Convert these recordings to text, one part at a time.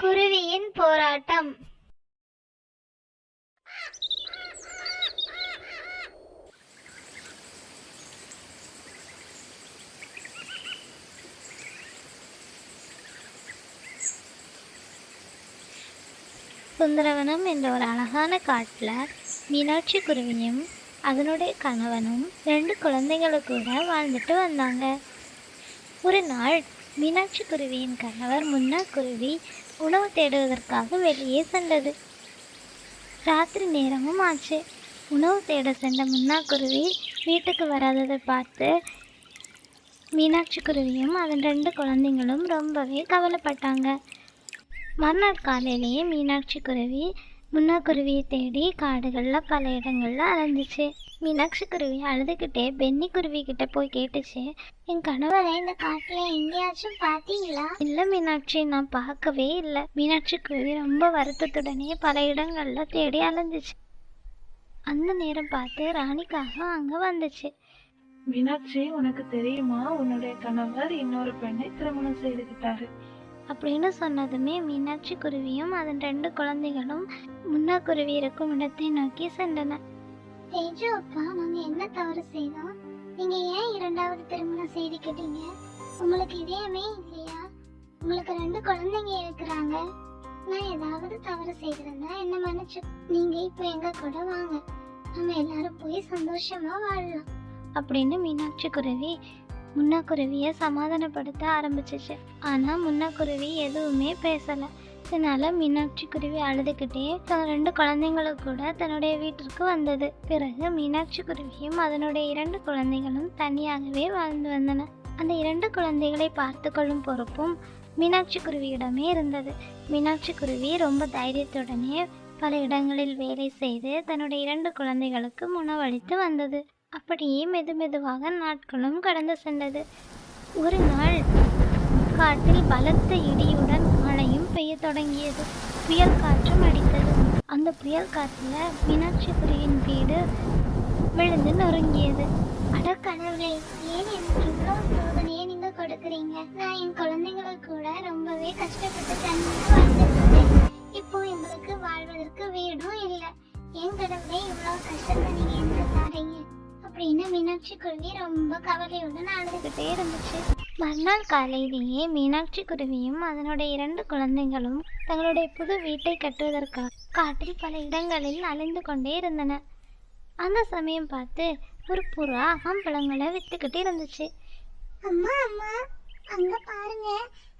குருவியின் போராட்டம். சுந்தரவனம் என்ற ஒரு அழகான காட்டில் மீனாட்சி குருவியும் அதனுடைய கணவனும் ரெண்டு குழந்தைகளும் கூட வாழ்ந்துட்டு வந்தாங்க. ஒரு நாள் மீனாட்சி குருவியின் கணவர் முன்னா குருவி உணவு தேடுவதற்காக வெளியே சென்றது. ராத்திரி நேரமும் ஆச்சு. உணவு தேட சென்ற முன்னாக்குருவி வீட்டுக்கு வராததை பார்த்து மீனாட்சி குருவியும் அதன் ரெண்டு குழந்தைங்களும் ரொம்பவே கவலைப்பட்டாங்க. மறுநாள் காலையிலேயே மீனாட்சி குருவி முன்னாக்குருவியை தேடி காடுகளில் பல இடங்களில் அலைஞ்சிச்சு. மீனாட்சி குருவி அழுதுகிட்டே பென்னி குருவி கிட்ட போய் கேட்டுச்சு என் கணவரை இந்த காட்டுல எங்கேயாச்சும் பாத்தீங்களா இல்ல மீனாட்சி நான் பார்க்கவே இல்லை. மீனாட்சி குருவி ரொம்ப வருத்தத்துடனே பல இடங்கள்ல தேடி அலைஞ்சிச்சு. அந்த நேரம் பார்த்து ராணிக்காக அங்க வந்துச்சு. மீனாட்சி உனக்கு தெரியுமா? உன்னுடைய கணவர் இன்னொரு பெண்ணை திருமணம் செய்துகிட்டாரு. அப்படின்னு சொன்னதுமே மீனாட்சி குருவியும் அதன் ரெண்டு குழந்தைகளும் முன்னா குருவி இருக்கும் இடத்தை நோக்கி சென்றன. தேஜு அப்பா நாங்க என்ன தவறு செய்தோம்? நீங்க ஏன் இரண்டாவது திருமணம் செய்து கேட்டீங்க உங்களுக்கு இதயமே இல்லையா? உங்களுக்கு ரெண்டு குழந்தைங்க இருக்கிறாங்க. நான் ஏதாவது தவறு செய்திருந்தா என்ன மன்னிச்சு நீங்க இப்போ எங்க கூட வாங்க. நம்ம எல்லாரும் போய் சந்தோஷமா வாழலாம். அப்படின்னு மீனாட்சி குருவி முன்னா குருவியை சமாதானப்படுத்த ஆரம்பிச்சிச்சு. ஆனால் முன்னா குருவி எதுவுமே பேசலை. இதனால மீனாட்சி குருவி அழுதுகிட்டே தன் ரெண்டு குழந்தைங்களும் கூட தன்னுடைய வீட்டிற்கு வந்தது. பிறகு மீனாட்சி குருவியும் அதனுடைய இரண்டு குழந்தைகளும் தனியாகவே வாழ்ந்து வந்தன. அந்த இரண்டு குழந்தைகளை பார்த்து கொள்ளும் பொறுப்பும் மீனாட்சி குருவியிடமே இருந்தது. மீனாட்சி குருவி ரொம்ப தைரியத்துடனே பல இடங்களில் வேலை செய்து தன்னுடைய இரண்டு குழந்தைகளுக்கு உணவளித்து வந்தது. அப்படியே மெது மெதுவாக நாட்களும் கடந்து சென்றது. ஒரு நாள் காட்டில் பலத்த இடியுடன் பெய்ய தொடங்கியது. புயல் காற்றும் அடித்தது. அந்த புயல் காற்றில் மீனாட்சிக்குழுவியின் வீடு விழுந்து நொறுங்கியது. அட கடவுளே ஏன் எனக்கு இவ்வளோ சோதனையை நீங்க கொடுக்குறீங்க? நான் என் குழந்தைங்களை கூட ரொம்பவே கஷ்டப்பட்டு தனியாக வாழ்ந்துருக்கேன் இப்போ எங்களுக்கு வாழ்வதற்கு வீடும் இல்லை. என் கடவுளே இவ்வளோ கஷ்டத்தை நீங்க எனக்கு தாரீங்க? அப்படின்னு மீனாட்சி குருவி ரொம்ப கவலையுடன் அழுதுகிட்டே இருந்துச்சு. மறுநாள் காலையிலேயே மீனாட்சி குருவியும் அதனுடைய இரண்டு குழந்தைகளும் தங்களுடைய புது வீட்டை கட்டுவதற்காக காட்டில் பல இடங்களில் அலைந்து கொண்டே இருந்தன. அந்த சமயம் பார்த்து ஒரு புறா அகம்பழங்களை வித்துக்கிட்டு இருந்துச்சு. அம்மா அம்மா அங்க பாருங்க.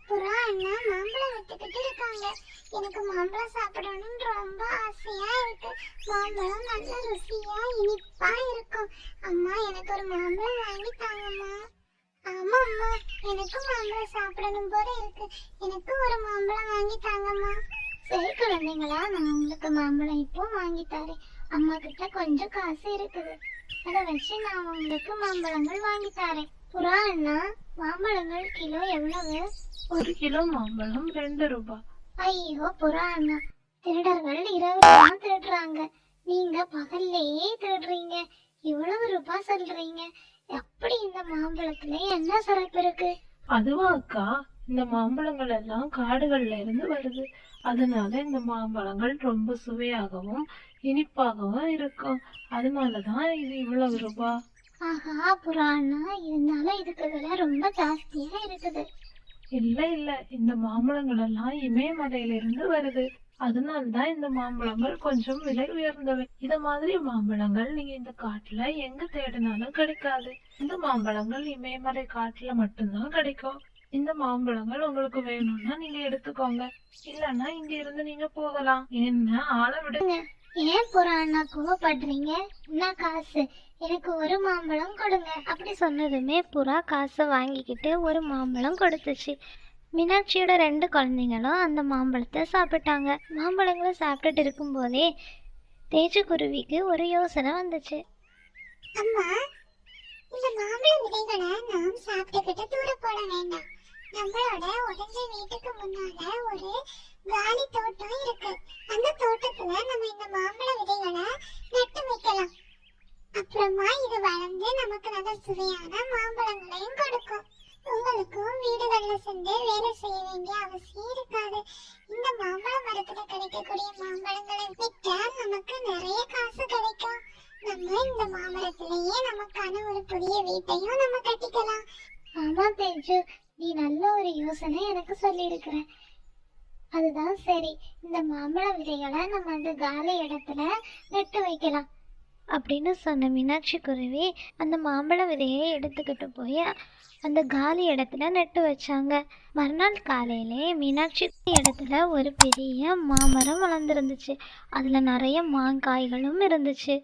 புறா அண்ணா மாம்பழம் வித்துக்கிட்டு இருக்காங்க. எனக்கு மாம்பழம் சாப்பிடணும்னு ரொம்ப ஆசையா இருக்கு. மாம்பழம் நல்ல ருசியா இனிப்பா இருக்கும். அம்மா எனக்கு ஒரு மாம்பழம் வாங்கி தாங்கம்மா. ஆமா அம்மா எனக்கும் மாம்பழம் சாப்பிடணும் போல இருக்கு. எனக்கும் ஒரு மாம்பழம் வாங்கி தாங்கம்மா. சரி குழந்தைங்களா நான் உங்களுக்கு மாம்பழம் இப்போ வாங்கி தரேன். அம்மா கிட்ட கொஞ்சம் காசு இருக்குது. அதை வச்சு நான் உங்களுக்கு மாம்பழங்கள் வாங்கி தரேன். புறா அண்ணா மாம்பழங்கள் கிலோ எவ்வளவு? ஒரு கிலோ மாம்பழம் ரெண்டு ரூபாய் ஐயோ புறா அண்ணா. திருடர்கள் இரவு தான் திருடுறாங்க. நீங்க பகல்லையே திருடுறீங்க. இவ்வளவு ரூபாய் சொல்றீங்க. எப்படி இந்த மாம்பழத்துல என்ன சிறப்பு இருக்கு? அதுவா அக்கா இந்த மாம்பழங்கள் எல்லாம் காடுகள்ல இருந்து வருது. அதனால இந்த மாம்பழங்கள் ரொம்ப சுவையாகவும் இனிப்பாகவும் இருக்கும். அதனாலதான் இது இவ்வளவு ரூபாய் ஆஹா அண்ணா இருந்தாலும் இதுக்கு விலை ரொம்ப ஜாஸ்தியா இருக்குது. இல்ல இல்ல இந்த மாம்பழங்கள் எல்லாம் இமயமலையில இருந்து வருது. அதனாலதான் இந்த மாம்பழங்கள் கொஞ்சம் விலை உயர்ந்தவை. இந்த மாதிரி மாம்பழங்கள் நீங்க இந்த காட்டுல எங்க தேடினாலும் கிடைக்காது. இந்த மாம்பழங்கள் இமயமலை காட்டுல மட்டும்தான் கிடைக்கும். இந்த மாம்பழங்கள் உங்களுக்கு வேணும்னா நீங்க எடுத்துக்கோங்க. இல்லன்னா இங்க இருந்து நீங்க போகலாம். என்ன ஆளை விடுங்க ஏன் புறா கோவப்படுறீங்க? என்ன காசு? எனக்கு ஒரு மாம்பழம் கொடுங்க. அப்படி சொன்னதுமே புறா காசை வாங்கிக்கிட்டு ஒரு மாம்பழம் கொடுத்துச்சு. மீனாட்சியோட ரெண்டு குழந்தைங்களும் அந்த மாம்பழத்தை சாப்பிட்டாங்க. மாம்பழங்களை சாப்பிட்டுட்டு இருக்கும்போதே தேஜகுருவிக்கு ஒரு யோசனை வந்துச்சு. அம்மா இந்த மாம்பழ விதைகளை நாம் சாப்பிட்டுக்கிட்டு தூர போட வேண்டாம். நம்மளோட உடஞ்ச வீட்டுக்கு முன்னால ஒரு காலி தோட்டம் இருக்கு. அந்த தோட்டத்துல நம்ம இந்த மாம்பழ விதைகளை நட்டு வைக்கலாம். அப்புறமா இது வளர்ந்து நமக்கு நல்ல சுவையான மாம்பழங்களையும் கொடுக்கும். உங்களுக்கும் வீடுகள்ல சென்று நம்ம இந்த மாமரத்திலேயே நமக்கான ஒரு புதிய வீட்டையும் நம்ம கட்டிக்கலாம். ஆமா தேஜு நீ நல்ல ஒரு யோசனை எனக்கு சொல்லி இருக்கிற அதுதான் சரி இந்த மாம்பழ விதைகளை நம்ம அந்த காலி இடத்துல நட்டு வைக்கலாம். அப்படின்னு சொன்ன மீனாட்சி குருவி அந்த மாம்பழ விதையை எடுத்துக்கிட்டு போய் அந்த காலி இடத்துல நட்டு வச்சாங்க. மறுநாள் காலையிலே மீனாட்சி இடத்துல ஒரு பெரிய மாமரம் வளர்ந்துருந்துச்சு. அதில் நிறைய மாங்காய்களும் இருந்துச்சு.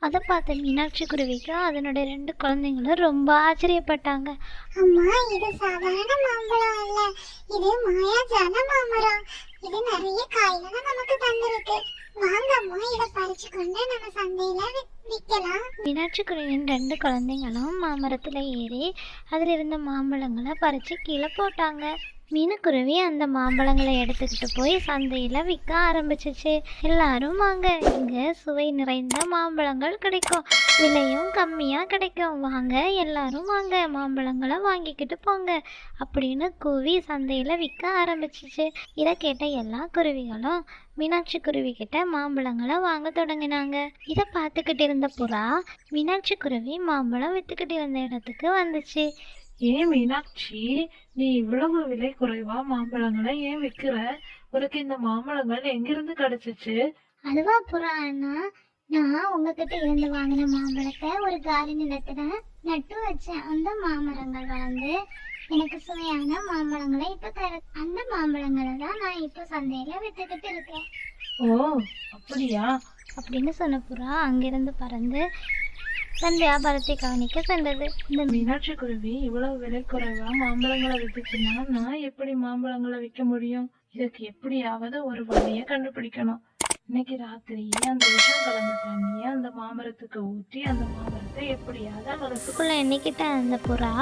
அதை பார்த்த மீனாட்சி குருவிக்கு அதனுடைய ரெண்டு குழந்தைங்களும் ரொம்ப ஆச்சரியப்பட்டாங்க. அம்மா இது சாதாரண மாம்பழம் அல்ல. இது மாயாஜால மாமரம். இது நிறைய காய்களை நமக்கு தந்திருக்கு. வாங்க அம்மா இத பறிச்சு கொண்டு நம்ம சந்தையில வி- விக்கலாம். மீனாட்சி குருவியின் ரெண்டு குழந்தைங்களும் மாமரத்தில் ஏறி அதில் இருந்த மாம்பழங்களை பறித்து கீழே போட்டாங்க. மீனுக்குருவி அந்த மாம்பழங்களை எடுத்துக்கிட்டு போய் சந்தையில் விற்க ஆரம்பிச்சிச்சு. எல்லாரும் வாங்க இங்கே சுவை நிறைந்த மாம்பழங்கள் கிடைக்கும். விலையும் கம்மியாக கிடைக்கும். வாங்க எல்லாரும் வாங்க மாம்பழங்களை வாங்கிக்கிட்டு போங்க அப்படின்னு கூவி சந்தையில் விற்க ஆரம்பிச்சிச்சு. இதை கேட்ட எல்லா குருவிகளும் மீனாட்சி குருவி கிட்ட மாம்பழங்களை வாங்க தொடங்கினாங்க. இதை பார்த்துக்கிட்டு இருந்த புறா மீனாட்சி குருவி மாம்பழம் வித்துக்கிட்டு இருந்த இடத்துக்கு வந்துச்சு. ஏன் மீனாட்சி? நீ இவ்வளவு விலை குறைவா மாம்பழங்களை ஏன் விக்கிற உனக்கு இந்த மாம்பழங்கள் எங்கிருந்து கிடைச்சிச்சு? அதுவா புறா அண்ணா நான் உங்ககிட்ட இருந்து வாங்கின மாம்பழத்தை ஒரு காலி நிலத்துல நட்டு வச்சேன். அந்த மாமரங்கள் வளர்ந்து எனக்கு சுவையான மாம்பழங்களை இப்ப தர அந்த மாம்பழங்களை தான் நான் இப்போ சந்தையில வித்துக்கிட்டு இருக்கேன். ஓ அப்படியா? அப்படின்னு சொன்ன புறா அங்கிருந்து பறந்து தன் வியாபாரத்தை கவனிக்க சென்றது. இந்த மீனாட்சி குருவி இவ்வளவு விலை குறைவா மாம்பழங்களை வித்துச்சுன்னா நான் எப்படி மாம்பழங்களை விற்க முடியும்? இதுக்கு எப்படியாவது ஒரு வழியை கண்டுபிடிக்கணும். இன்னைக்கு ராத்திரியே அந்த விஷம் கலந்த தண்ணியை அந்த மாமரத்துக்கு ஊற்றி அந்த மாமரத்தை எப்படியாவது வளர்த்து மனசுக்குள்ள எண்ணிக்கிட்ட அந்த புறா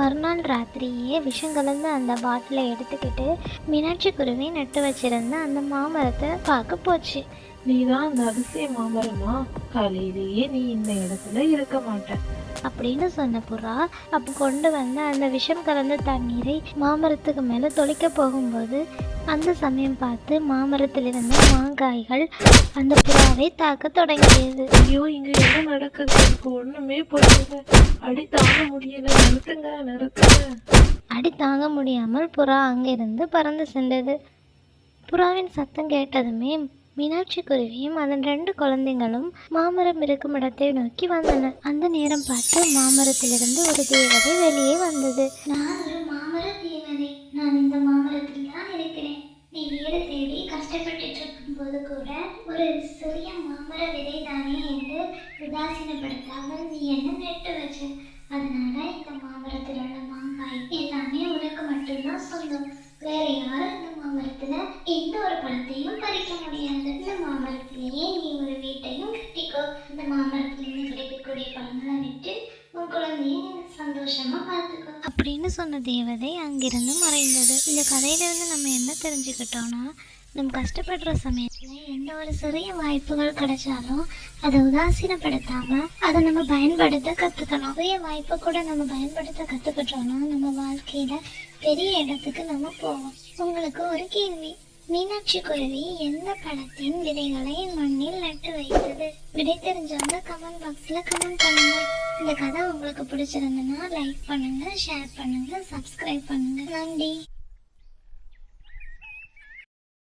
மறுநாள் ராத்திரியே விஷம் கலந்து அந்த பாட்டிலை எடுத்துக்கிட்டு மீனாட்சி குருவி நட்டு வச்சிருந்த அந்த மாமரத்தை பார்க்க போச்சு. நீதான் அந்த அதிசய மாமரமா? காலையிலேயே நீ இந்த இடத்துல இருக்க மாட்ட. அப்படின்னு சொன்ன புறா அப்போ கொண்டு வந்த அந்த விஷம் கலந்த தண்ணீரை மாமரத்துக்கு மேலே தொளிக்க போகும்போது அந்த சமயம் பார்த்து மாமரத்தில் இருந்த மாங்காய்கள் அந்த புறாவை தாக்க தொடங்கியது. ஐயோ இங்க என்ன நடக்குது? எனக்கு ஒண்ணுமே புரியல. அடி தாங்க முடியல. நிறுத்துங்க நிறுத்துங்க. அடி தாங்க முடியாமல் புறா அங்கிருந்து பறந்து சென்றது. புறாவின் சத்தம் கேட்டதுமே மீனாட்சி குருவியும் அதன் ரெண்டு குழந்தைகளும் மாமரம் இருக்கும் இடத்தை நோக்கி வந்தன அந்த நேரம் பார்த்து மாமரத்திலிருந்து ஒரு தேவதை வெளியே வந்தது. நான் ஒரு மாமர தேவதை நான் இந்த மாமரத்தில் தான் இருக்கிறேன் நீ வீடு தேடி கஷ்டப்பட்டு இருக்கும் போது கூட ஒரு சிறிய மாமர விதை தானே என்று உதாசீனப்படுத்தாமல் நீ என்ன நட்டு வச்ச அதனால இந்த மாமரத்தில் உள்ள மாங்காய் எல்லாமே உனக்கு மட்டும்தான் சொந்தம் வேற யாரும் இந்த மாமரத்துல எந்த ஒரு பழத்தையும் பறிக்க முடியாது இந்த மாமரத்திலேயே நீ ஒரு வீட்டையும் கட்டிக்கோ இந்த மாமரத்திலிருந்து கிடைக்கக்கூடிய பழங்களை விட்டு உன் குழந்தைய நீ சந்தோஷமா பார்த்துக்கோ அப்படின்னு சொன்ன தேவதை அங்கிருந்து மறைந்தது? இந்த கதையிலிருந்து நம்ம என்ன தெரிஞ்சுக்கிட்டோம்னா நம்ம கஷ்டப்படுற சமயத்துல எந்த ஒரு சிறிய வாய்ப்புகள் கிடைச்சாலும் அதை உதாசீனப்படுத்தாம அதை நம்ம பயன்படுத்த கத்துக்கணும். பெரிய வாய்ப்பை கூட நம்ம பயன்படுத்த கத்துக்கிட்டோம்னா நம்ம வாழ்க்கையில பெரிய இடத்துக்கு நம்ம போவோம். உங்களுக்கு ஒரு கேள்வி. மீனாட்சி குருவி எந்த பழத்தின் விதைகளை மண்ணில் நட்டு வைத்தது? விடை தெரிஞ்சவங்க கமெண்ட் பாக்ஸ்ல கமெண்ட் பண்ணுங்க. இந்த கதை உங்களுக்கு பிடிச்சிருந்ததுன்னா லைக் பண்ணுங்க ஷேர் பண்ணுங்க சப்ஸ்கிரைப் பண்ணுங்க. நன்றி.